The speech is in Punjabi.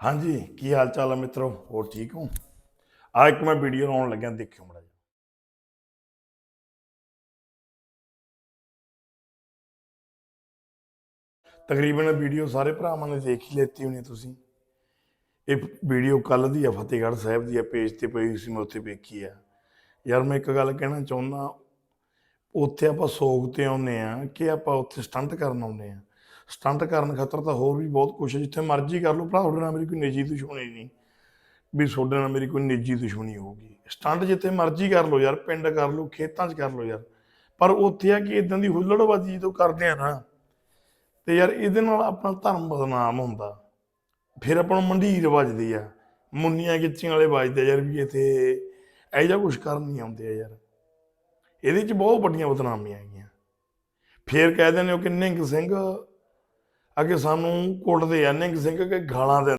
ਹਾਂਜੀ, ਕੀ ਹਾਲ ਚਾਲ ਹੈ ਮਿੱਤਰੋ? ਹੋਰ ਠੀਕ ਹੋ? ਆ ਇੱਕ ਮੈਂ ਵੀਡੀਓ ਲਾਉਣ ਲੱਗਿਆ, ਦੇਖਿਓ ਮੜਾ ਤਕਰੀਬਨ ਵੀਡੀਓ ਸਾਰੇ ਭਰਾਵਾਂ ਨੇ ਦੇਖ ਹੀ ਲੈਤੀ ਹੋਣੀ ਤੁਸੀਂ। ਇਹ ਵੀਡੀਓ ਕੱਲ ਦੀ ਆ, ਫਤਿਹਗੜ੍ਹ ਸਾਹਿਬ ਦੀ ਆ ਪੇਜ ਤੇ ਪਈ ਸੀ, ਮੈਂ ਉੱਥੇ ਵੇਖੀ ਆ। ਯਾਰ, ਮੈਂ ਇੱਕ ਗੱਲ ਕਹਿਣਾ ਚਾਹੁੰਦਾ, ਉੱਥੇ ਆਪਾਂ ਸੋਗ ਤੇ ਆਉਂਦੇ ਆ, ਕਿ ਆਪਾਂ ਉੱਥੇ ਸਟੰਟ ਕਰਨ ਆਉਂਦੇ ਆ। ਸਟੰਟ ਕਰਨ ਖਾਤਰ ਤਾਂ ਹੋਰ ਵੀ ਬਹੁਤ ਕੁਝ ਜਿੱਥੇ ਮਰਜ਼ੀ ਕਰ ਲਓ, ਭਰਾ, ਤੁਹਾਡੇ ਨਾਲ ਮੇਰੀ ਕੋਈ ਨਿੱਜੀ ਦੁਸ਼ਮਣੀ ਨਹੀਂ। ਵੀ ਤੁਹਾਡੇ ਨਾਲ ਮੇਰੀ ਕੋਈ ਨਿੱਜੀ ਦੁਸ਼ਮਣੀ ਹੋਊਗੀ। ਸਟੰਟ ਜਿੱਥੇ ਮਰਜ਼ੀ ਕਰ ਲਓ ਯਾਰ, ਪਿੰਡ ਕਰ ਲਓ, ਖੇਤਾਂ 'ਚ ਕਰ ਲਓ ਯਾਰ। ਪਰ ਉੱਥੇ ਆ ਕਿ ਇਦਾਂ ਦੀ ਹੁੱਲੜਬਾਜ਼ੀ ਜਦੋਂ ਕਰਦੇ ਆ ਨਾ, ਤੇ ਯਾਰ ਇਹਦੇ ਨਾਲ ਆਪਣਾ ਧਰਮ ਬਦਨਾਮ ਹੁੰਦਾ। ਫਿਰ ਆਪਾਂ ਨੂੰ ਮੰਡੀਰ ਵੱਜਦੀ ਆ। ਮੁੰਨੀਆਂ ਗਿੱਚੀਆਂ ਵਾਲੇ ਵੱਜਦੇ ਯਾਰ ਵੀ ਇੱਥੇ ਇਹੋ ਜਿਹਾ ਕੁਝ ਕਰਨ ਨਹੀਂ ਆਉਂਦੇ ਆ ਯਾਰ। ਇਹਦੇ 'ਚ ਬਹੁਤ ਵੱਡੀਆਂ ਬਦਨਾਮੀਆਂ ਹੈਗੀਆਂ। ਫੇਰ ਕਹਿ ਦਿੰਦੇ ਹੋ ਕਿ ਨਿੰਗ ਸਿੰਘ ਅੱਗੇ ਸਾਨੂੰ ਕੁੱਟਦੇ ਆ ਨਿੰਗ ਸਿੰਘ ਕਿ ਗਾਲਾਂ ਦੇ